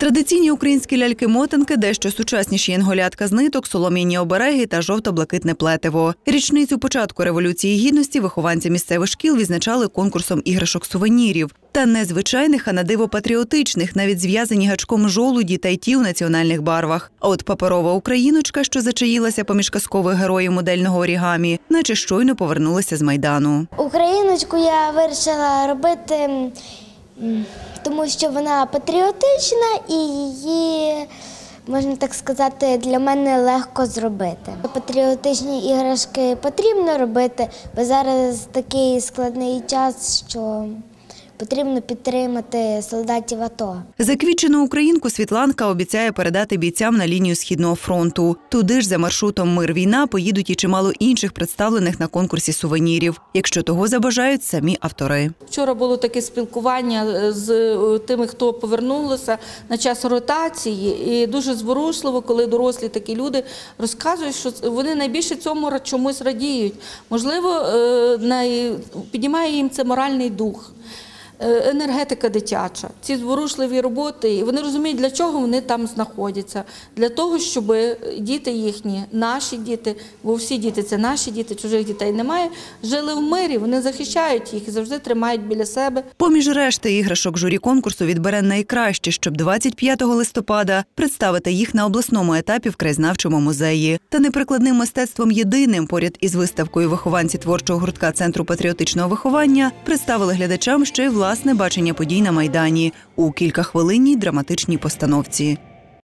Традиційні українські ляльки-мотанки, дещо сучасніші янголятка з ниток, солом'яні обереги та жовто-блакитне плетиво. Річницю початку революції гідності вихованці місцевих шкіл відзначали конкурсом іграшок сувенірів. Та не звичайних, а на диво патріотичних, навіть зв'язані гачком жолуді та й ті у національних барвах. А от паперова україночка, що зачаїлася поміж казкових героїв модельного орігамі, наче щойно повернулася з майдану. Україночку я вирішила робити, тому що вона патріотична і її, можна так сказати, для мене легко зробити. Патріотичні іграшки потрібно робити, бо зараз такий складний час, що потрібно підтримати солдатів АТО. Заквічену українку Світланка обіцяє передати бійцям на лінію східного фронту. Туди ж за маршрутом Мир війна поїдуть і чимало інших представлених на конкурсі сувенірів, якщо того забажають самі автори. Вчора було таке спілкування е, з е, тими, хто повернулися на час ротації, і дуже зворушливо, коли дорослі такі люди розказують, що вони найбільше цьому чомусь радіють. Можливо, е, най- піднімає їм це моральний дух. Е, Енергетика дитяча, ці зворушливі роботи, і вони розуміють, для чого вони там знаходяться. Для того, щоб діти їхні, наші діти, бо всі діти це наші діти, чужих дітей немає, жили в мирі, вони захищають їх і завжди тримають біля себе. Поміж решти іграшок журі конкурсу відбере найкраще, щоб 25 листопада представити їх на обласному етапі в краєзнавчому музеї. Та неприкладним мистецтвом єдиним поряд із виставкою вихованці творчого гуртка Центру патріотичного виховання представили глядачам ще й власне бачення подій на майдані у кількахвилинній драматичній постановці.